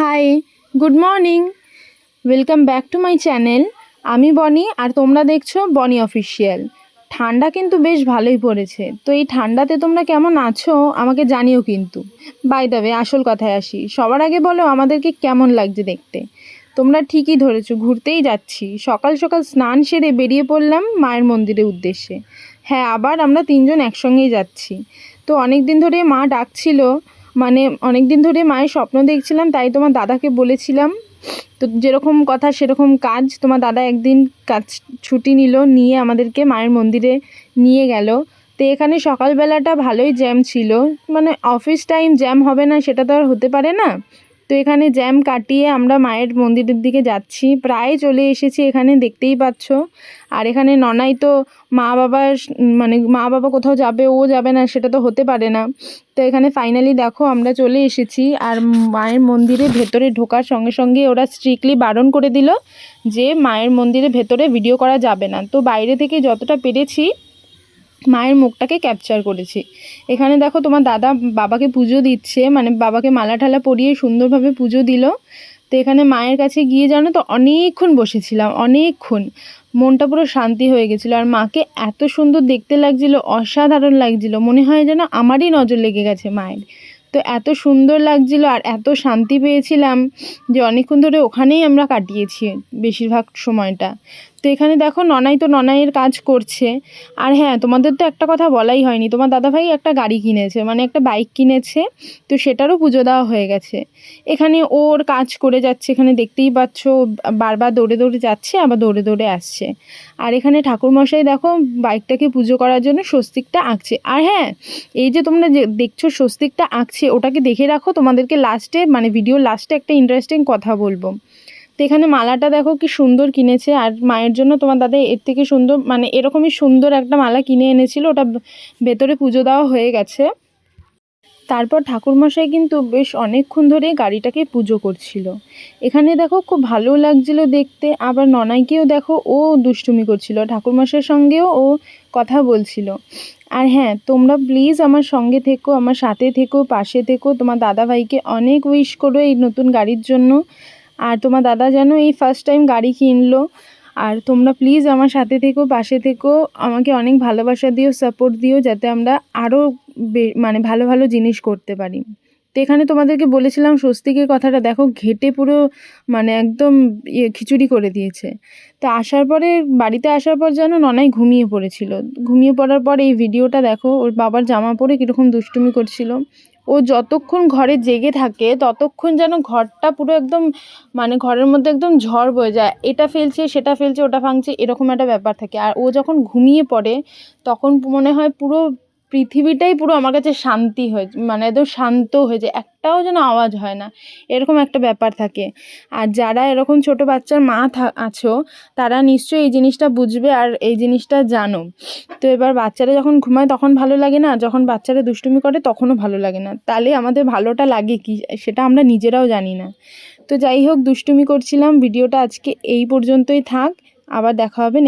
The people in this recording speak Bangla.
Hi good morning welcome back to my channel আমি বনি আর তোমরা দেখছ বনি অফিসিয়াল ঠান্ডা কিন্তু বেশ ভালোই পড়েছে। তো এই ঠান্ডাতে তোমরা কেমন আছো আমাকে জানিও কিন্তু। বাই দাবে আসল কথায় আসি। সবার আগে বলো আমাদেরকে কেমন লাগছে দেখতে। তোমরা ঠিকই ধরেছো, ঘুরতেই যাচ্ছি। সকাল সকাল স্নান সেরে বেরিয়ে পড়লাম মায়ের মন্দিরের উদ্দেশ্যে। হ্যাঁ আবার আমরা তিনজন একসঙ্গেই যাচ্ছি। তো অনেক দিন ধরে মা ডাকছিল মানে অনেক দিন ধরে মায়ের স্বপ্ন দেখছিলাম, তাই তোমার দাদাকে বলেছিলাম। তো যেরকম কথা, সেরকম কাজ তোমার দাদা একদিন কাজ, ছুটি নিল, নিয়ে আমাদেরকে মায়ের মন্দিরে নিয়ে গেল। তো এখানে সকালবেলাটা ভালোই জ্যাম ছিল। মানে অফিস টাইম জ্যাম হবে না, সেটা তো আর হতে পারে না। তো এখানে জ্যাম কাটিয়ে আমরা মায়ের মন্দিরের দিকে যাচ্ছি। প্রায় চলে এসেছি এখানে, দেখতেই পাচ্ছ। আর এখানে ননাই তো মা বাবার মানে মা বাবা কোথাও যাবে, ও যাবে না, সেটা তো হতে পারে না। তো এখানে ফাইনালি দেখো আমরা চলে এসেছি। আর মায়ের মন্দিরে ভেতরে ঢোকার সঙ্গে সঙ্গে ওরা স্ট্রিক্টলি বারণ করে দিল যে মায়ের মন্দিরে ভেতরে ভিডিও করা যাবে না। তো বাইরে থেকে যতটা পেরেছি মায়ের মুখটাকে ক্যাপচার করেছি। এখানে দেখো তোমার দাদা বাবাকে পুজো দিচ্ছে মানে বাবাকে মালা ঠালা পরিয়ে সুন্দরভাবে পুজো দিল। তো এখানে মায়ের কাছে গিয়ে জানো তো অনেকক্ষণ বসেছিলাম, অনেকক্ষণ। মনটা পুরো শান্তি হয়ে গেছিল। আর মাকে এত সুন্দর দেখতে লাগছিল, অসাধারণ লাগছিল। মনে হয় যেন আমারই নজর লেগে গেছে মায়ের। তো এত সুন্দর লাগছিল আর এত শান্তি পেয়েছিলাম যে অনেকক্ষণ ধরে ওখানেই আমরা কাটিয়েছি বেশিরভাগ সময়টা। তো এখানে দেখো ননাই তো ননাইয়ের কাজ করছে। আর হ্যাঁ তোমাদের তো একটা কথা বলাই হয়নি। তোমার দাদাভাই একটা গাড়ি কিনেছে মানে একটা বাইক কিনেছে, তো সেটারও পুজো দেওয়া হয়ে গেছে। এখানে ওর কাজ করে যাচ্ছে, এখানে দেখতেই পাচ্ছ, বারবার দৌড়ে দৌড়ে যাচ্ছে, আবার দৌড়ে দৌড়ে আসছে। আর এখানে ঠাকুরমশাই দেখো বাইকটাকে পুজো করার জন্য স্বস্তিকটা আঁকছে। আর হ্যাঁ এই যে তোমরা যে দেখছ স্বস্তিকটা আঁকছে, ওটাকে দেখে রাখো, তোমাদেরকে লাস্টে মানে ভিডিও লাস্টে একটা ইন্টারেস্টিং কথা বলব। তো এখানে মালাটা দেখো কি সুন্দর কিনেছে। আর মায়ের জন্য তোমার দাদা এর থেকে সুন্দর মানে এরকমই সুন্দর একটা মালা কিনে এনেছিল। ওটা ভেতরে পুজো দেওয়া হয়ে গেছে। তারপর ঠাকুরমশাই কিন্তু বেশ অনেকক্ষণ ধরে গাড়িটাকে পুজো করছিল। এখানে দেখো খুব ভালো লাগছিল দেখতে। আবার ননাইকেও দেখো, ও দুষ্টুমি করছিল। ঠাকুরমশাইয়ের সঙ্গেও ও কথা বলছিল। আর হ্যাঁ তোমরা প্লিজ আমার সঙ্গে থেকো, আমার সাথে থেকো, পাশে থেকো। তোমার দাদাভাইকে অনেক উইশ করো এই নতুন গাড়ির জন্য। আর তোমার দাদা যেন এই ফার্স্ট টাইম গাড়ি কিনলো। আর তোমরা প্লিজ আমার সাথে থেকো, পাশে থেকো, আমাকে অনেক ভালোবাসা দিও সাপোর্ট দিও, যাতে আমরা আরও মানে ভালো ভালো জিনিস করতে পারি। তো এখানে তোমাদেরকে বলেছিলাম, স্বস্তিকের কথাটা দেখো, ঘেটে পুরো মানে একদম ইয়ে খিচুড়ি করে দিয়েছে। তো আসার পরে, বাড়িতে আসার পর যেন ননাই ঘুমিয়ে পড়েছিল। ঘুমিয়ে পড়ার পর এই ভিডিওটা দেখো, ওর বাবার জামা পরে কীরকম দুষ্টুমি করছিল। ও যতক্ষণ ঘরে জেগে থাকে, ততক্ষণ যেন ঘরটা পুরো একদম মানে ঘরের মধ্যে একদম ঝড় বয়ে যায়। এটা ফেলছে, সেটা ফেলছে, ওটা ভাঙছে, এরকম একটা ব্যাপার থাকে। আর ও যখন ঘুমিয়ে পড়ে, তখন মনে হয় পুরো পৃথিবীটাই পুরো আমার কাছে শান্তি হয়ে মানে একদম শান্ত হয়ে যায়। একটাও যেন আওয়াজ হয় না। এরকম একটা ব্যাপার থাকে। আর যারা এরকম ছোট বাচ্চার মা আছো, তারা নিশ্চয়ই এই জিনিসটা বুঝবে আর এই জিনিসটা জানো। তো এবার বাচ্চারা যখন ঘুমায় তখন ভালো লাগে না? যখন বাচ্চারা দুষ্টুমি করে তখনও ভালো লাগে না। তাহলে আমাদের ভালোটা লাগে কি? সেটা আমরা নিজেরাও জানি না। তো যাই হোক, দুষ্টুমি করছিলাম। ভিডিওটা আজকে এই পর্যন্তই থাক। আবার দেখা হবে